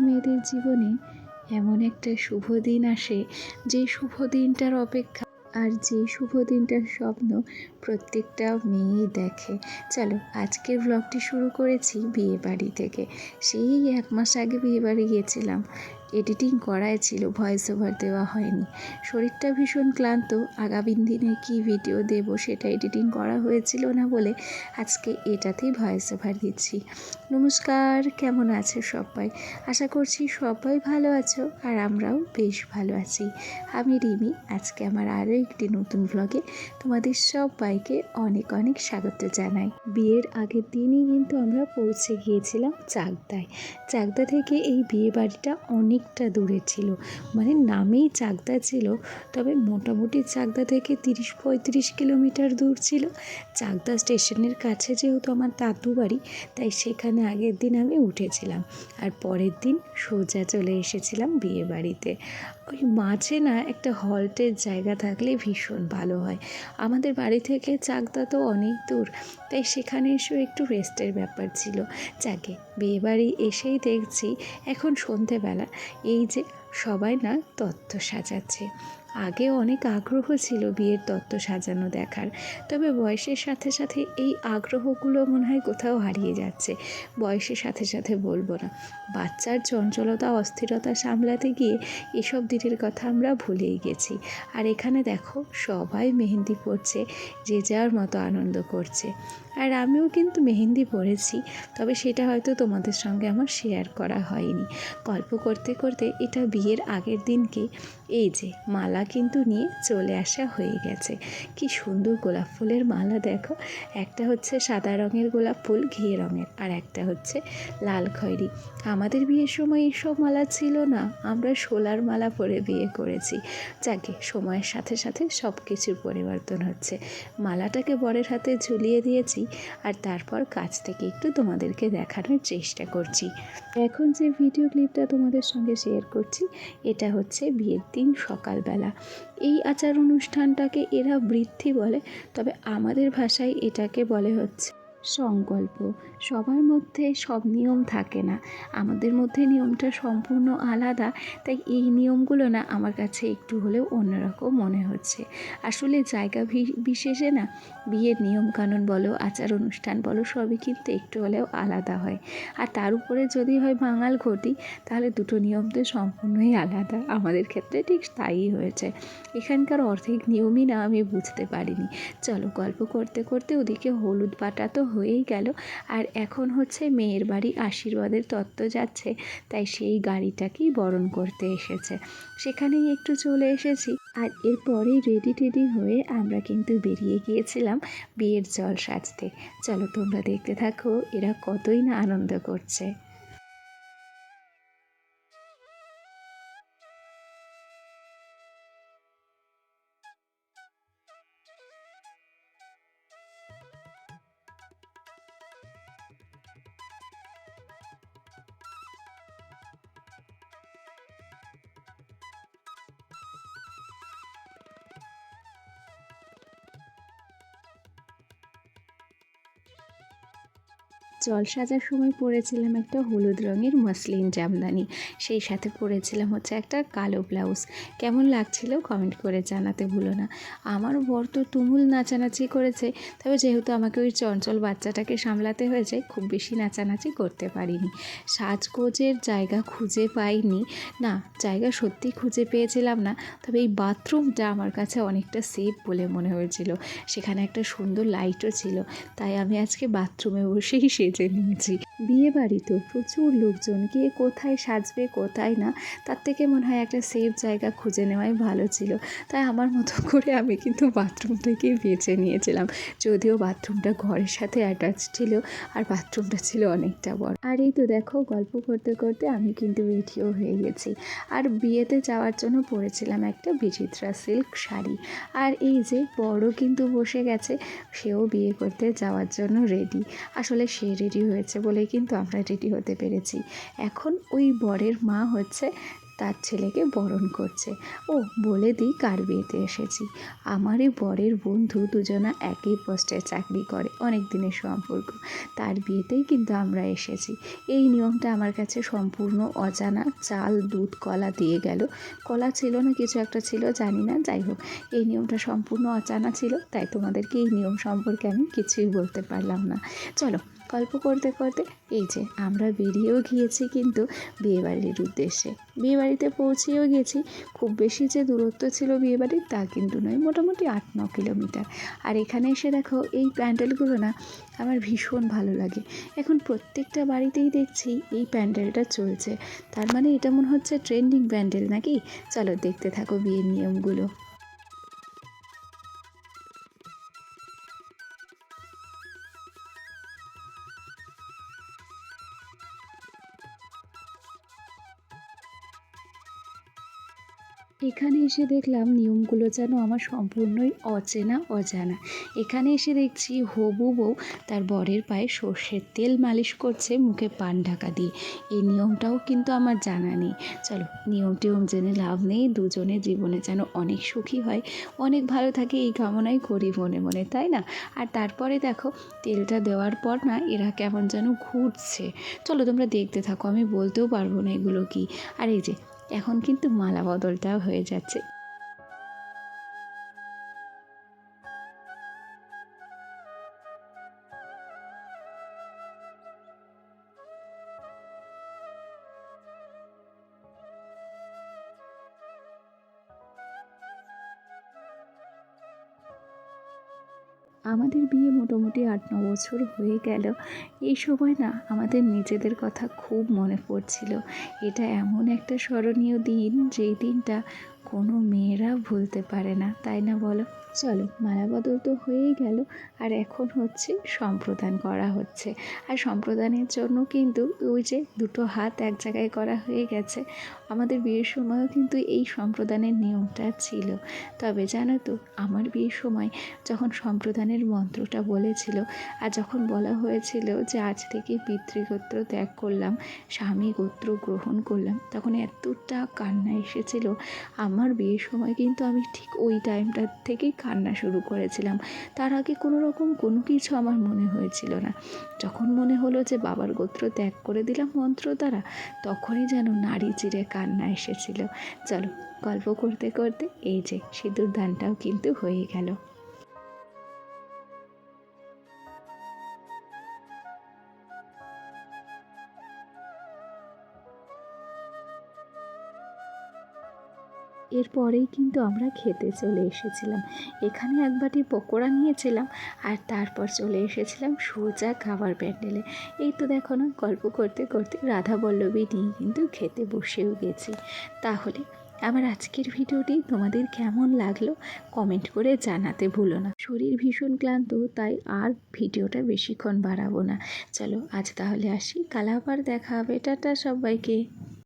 মেয়েদের জীবনে এমন একটা শুভ দিন আসে যে শুভ দিনটার অপেক্ষা আর যে শুভ দিনটার স্বপ্ন প্রত্যেকটা মেয়েই দেখে। চলো, আজকের ব্লগটি শুরু করেছি বিয়ে বাড়ি থেকে। সেই এক মাস আগে বিয়ে বাড়ি গিয়েছিলাম। এডিটিং করাই ছিল ভয়েস ওভার দেওয়া হয়নি। শরীরটা ভীষণ ক্লান্ত, আগামী দিনে কি ভিডিও দেব সেটা এডিটিং করা হয়েছিল না বলে আজকে এটাতেই ভয়েস ওভার দিচ্ছি। নমস্কার, কেমন আছে সবাই? আশা করছি সবাই ভালো আছো আর আমরাও বেশ ভালো আছি। আমি রিমি, আজকে আমার আরও একটি নতুন ব্লগে তোমাদের সবাইকে অনেক অনেক স্বাগত জানাই। বিয়ের আগের দিনই কিন্তু আমরা পৌঁছে গিয়েছিলাম চাকদায়। চাকদা থেকে এই বিয়ে বাড়িটা অনেকটা দূরে ছিল। মানে নামেই চাকদা ছিল, তবে মোটামুটি চাকদা থেকে তিরিশ পঁয়ত্রিশ কিলোমিটার দূর ছিল। চাকদা স্টেশনের কাছে যেহেতু আমার তাতু বাড়ি, তাই সেখানে আগের দিন আমি উঠেছিলাম। আর পরের দিন সোজা চলে এসেছিলাম বিয়ে বাড়িতে ওই মাঝে না একটা হল্টের জায়গা থাকলে ভীষণ ভালো হয়। আমাদের বাড়ি থেকে চাকদা তো অনেক দূর, তাই সেখানে এসেও একটু রেস্টের ব্যাপার ছিল। যাকে বিয়েবাড়ি এসেই দেখছি, এখন সন্ধেবেলা। এই যে সবাই না তত্ত্ব সাজাচ্ছে। আগে অনেক আগ্রহ ছিল বিয়ের তত্ত্ব সাজানো দেখার, তবে বয়সের সাথে সাথে এই আগ্রহগুলো মনে হয় কোথাও হারিয়ে যাচ্ছে। বয়সের সাথে সাথে বলব না, বাচ্চার চঞ্চলতা, অস্থিরতা সামলাতে গিয়ে এসব দিনের কথা আমরা ভুলেই গেছি। আর এখানে দেখো, সবাই মেহেন্দি পড়ছে যে যার মতো আনন্দ করছে। আর আমিও কিন্তু মেহেন্দি পরেছি, তবে সেটা হয়তো তোমাদের সঙ্গে আমার শেয়ার করা হয়নি। গল্প করতে করতে এটা বিয়ের আগের দিনকে, এই যে মালা কিন্তু নিয়ে চলে আসা হয়ে গেছে। কি সুন্দর গোলাপ ফুলের মালা দেখো, একটা হচ্ছে সাদা রঙের গোলাপ ফুল, ঘিয়ে রঙের, আর একটা হচ্ছে লাল খয়েরি। আমাদের বিয়ের সময় এইসব মালা ছিল না, আমরা শোলার মালা পরে বিয়ে করেছি। যাকে সময়ের সাথে সাথে সব কিছুর পরিবর্তন হচ্ছে। মালাটাকে বরের হাতে ঝুলিয়ে দিয়েছি আর তারপর কাছ থেকে একটু তোমাদেরকে দেখানোর চেষ্টা করছি। এখন যে ভিডিও ক্লিপটা তোমাদের সঙ্গে শেয়ার করছি, এটা হচ্ছে বিয়ের দিন সকালবেলা। এই আচার অনুষ্ঠানটাকে এরা বৃদ্ধি বলে, তবে আমাদের ভাষায় এটাকে বলে হচ্ছে সংকল্প। সবার মধ্যে সব নিয়ম থাকে না। আমাদের মধ্যে নিয়মটা সম্পূর্ণ আলাদা, তাই এই নিয়মগুলো না আমার কাছে একটু হলেও অন্যরকম মনে হচ্ছে। আসলে জায়গা বিশেষে না বিয়ের নিয়মকানুন বলো, আচার অনুষ্ঠান বলো, সবই কিন্তু একটু হলেও আলাদা হয়। আর তার উপরে যদি হয় বাঙাল ঘটি, তাহলে দুটো নিয়ম তো সম্পূর্ণই আলাদা। আমাদের ক্ষেত্রে ঠিক তাই হয়েছে। এখানকার অর্ধেক নিয়মই না আমি বুঝতে পারিনি। চলো গল্প করতে করতে ওদিকে হলুদ বাটা তো হয়েই গেল। আর এখন হচ্ছে মেয়ের বাড়ি আশীর্বাদের তত্ত্ব যাচ্ছে, তাই সেই গাড়িটাকেই বরণ করতে এসেছে। সেখানেই একটু চলে এসেছি। আর এরপরেই রেডি টেডি হয়ে আমরা কিন্তু বেরিয়ে গিয়েছিলাম বিয়ের জল সাজতে। চলো তোমরা দেখতে থাকো, এরা কতই না আনন্দ করছে। জল সাজার সময় পরেছিলাম একটা হলুদ রঙের মসলিন জামদানি। সেই সাথে পরেছিলাম হচ্ছে একটা কালো ব্লাউজ। কেমন লাগছিল কমেন্ট করে জানাতে ভুলো না। আমার বর তো তুমুল নাচানাচি করেছে, তবে যেহেতু আমাকে ওই চঞ্চল বাচ্চাটাকে সামলাতে হয়েছে, খুব বেশি নাচানাচি করতে পারিনি। সাজগোজের জায়গা খুঁজে পাইনি। না, জায়গা সত্যি খুঁজে পেয়েছিলাম না, তবে এই বাথরুমটা আমার কাছে অনেকটা সেফ বলে মনে হয়েছিল। সেখানে একটা সুন্দর লাইটও ছিল, তাই আমি আজকে বাথরুমে বসেই সেজে নিয়েছি। বিয়ে বাড়ি তো প্রচুর লোকজন, কে কোথায় সাজবে, কোথায় না, তার থেকে মনে হয় একটা সেফ জায়গা খুঁজে নেওয়াই ভালো ছিল। তাই আমার মতো করে আমি কিন্তু বাথরুম থেকেই বেছে নিয়েছিলাম। যদিও বাথরুমটা ঘরের সাথে অ্যাটাচ ছিল, আর বাথরুমটা ছিল অনেকটা বড়। আর এই তো দেখো, গল্প করতে করতে আমি কিন্তু রেডিও হয়ে গেছি। আর বিয়েতে যাওয়ার জন্য পরেছিলাম একটা বিচিত্রা সিল্ক শাড়ি। আর এই যে বড় কিন্তু বসে গেছে, সেও বিয়ে করতে যাওয়ার জন্য রেডি আসলে সে রেডি হয়েছে বলেই কিন্তু আমরা রেডি হতে পেরেছি। এখন ওই বরের মা হচ্ছে তার ছেলেকে বরণ করছে। ও, বলে দিই কার বিয়েতে এসেছি। আমারই বরের বন্ধু দুজনা একই পোস্টে চাকরি করে, অনেক দিনের সম্পর্ক। তার বিয়েতেই কিন্তু আমরা এসেছি। এই নিয়মটা আমার কাছে সম্পূর্ণ অজানা। চাল, দুধ, কলা দিয়ে গেল। কলা ছিল না, কিছু একটা ছিল, জানি না, যাই হোক। এই নিয়মটা সম্পূর্ণ অজানা ছিল, তাই তোমাদেরকে এই নিয়ম সম্পর্কে আমি কিছুই বলতে পারলাম না। চলো গল্প করতে করতে এই যে আমরা বেরিয়েও গিয়েছি কিন্তু বিয়েবাড়ির উদ্দেশ্যে। বিয়েবাড়িতে পৌঁছেও গেছি। খুব বেশি যে দূরত্ব ছিল বিয়েবাড়ির তা কিন্তু নয়, মোটামুটি আট, ন কিলোমিটার। আর এখানে এসে দেখো এই প্যান্ডেলগুলো না আমার ভীষণ ভালো লাগে। এখন প্রত্যেকটা বাড়িতেই দেখছি এই প্যান্ডেলটা চলছে। তার মানে এটা মনে হচ্ছে ট্রেন্ডিং প্যান্ডেল নাকি? চলো দেখতে থাকো বিয়ের নিয়মগুলো। এখানে এসে দেখলাম নিয়মগুলো যেন আমার সম্পূর্ণই অচেনা, অজানা। এখানে এসে দেখছি হবু বউ তার বরের পায়ে সর্ষের তেল মালিশ করছে, মুখে পান ঢাকা দিয়ে। এই নিয়মটাও কিন্তু আমার জানা নেই। চলো, নিয়ম টিয়ম জেনে লাভ নেই দুজনে জীবনে যেন অনেক সুখী হয়, অনেক ভালো থাকে এই কামনাই করি মনে মনে, তাই না? আর তারপরে দেখো, তেলটা দেওয়ার পর না এরা কেমন যেন ঘুরছে। চলো তোমরা দেখতে থাকো, আমি বলতেও পারব না এগুলো কি। আর এই যে এখন কিন্তু মালা বদলটাও হয়ে যাচ্ছে। আমাদের বিয়ে মোটামুটি আট ন বছর হয়ে গেল। এই সময় না আমাদের নিজেদের কথা খুব মনে পড়ছিল। এটা এমন একটা স্মরণীয় দিন, যেই দিনটা কোনো মেয়েরা ভুলতে পারে না, তাই না বলো? চলো মালা বদল তো হয়েই গেল, আর এখন হচ্ছে সম্প্রদান করা হচ্ছে। আর সম্প্রদানের জন্য কিন্তু ওই যে দুটো হাত এক জায়গায় করা হয়ে গেছে, আমাদের বিয়ের সময়ও কিন্তু এই সম্প্রদানের নিয়মটা ছিল। তবে জানো তো, আমার বিয়ের সময় যখন সম্প্রদানের মন্ত্রটা বলেছিল, আর যখন বলা হয়েছিল যে আজ থেকে পিতৃগোত্র ত্যাগ করলাম, স্বামী গোত্র গ্রহণ করলাম, তখন এতটা কান্না এসেছিল আমার বিয়ের সময় কিন্তু আমি ঠিক ওই টাইমটার থেকেই কান্না শুরু করেছিলাম। তার আগে কোনো রকম কোনো কিছু আমার মনে হয়েছিল না। যখন মনে হলো যে বাবার গোত্র ত্যাগ করে দিলাম মন্ত্র দ্বারা, তখনই যেন নারী চিরে কান্না এসেছিল। চলো গল্প করতে করতে এই যে সিঁদুর দানটাও কিন্তু হয়ে গেল। এরপরেই কিন্তু আমরা খেতে চলে এসেছিলাম। এখানে এক বাটি পকোড়া নিয়েছিলাম আর তারপর চলে এসেছিলাম সোজা খাবার প্যান্ডেলে। এই তো দেখো না, গল্প করতে করতে রাধা বল্লভী নিয়ে কিন্তু খেতে বসেও গেছি। তাহলে আমার আজকের ভিডিওটি তোমাদের কেমন লাগল কমেন্ট করে জানাতে ভুলো না। শরীর ভীষণ ক্লান্ত, তাই আর ভিডিওটা বেশিক্ষণ বাড়াবো না। চলো আজ তাহলে আসি, কাল আবার দেখা হবে। টাটা সবাইকে।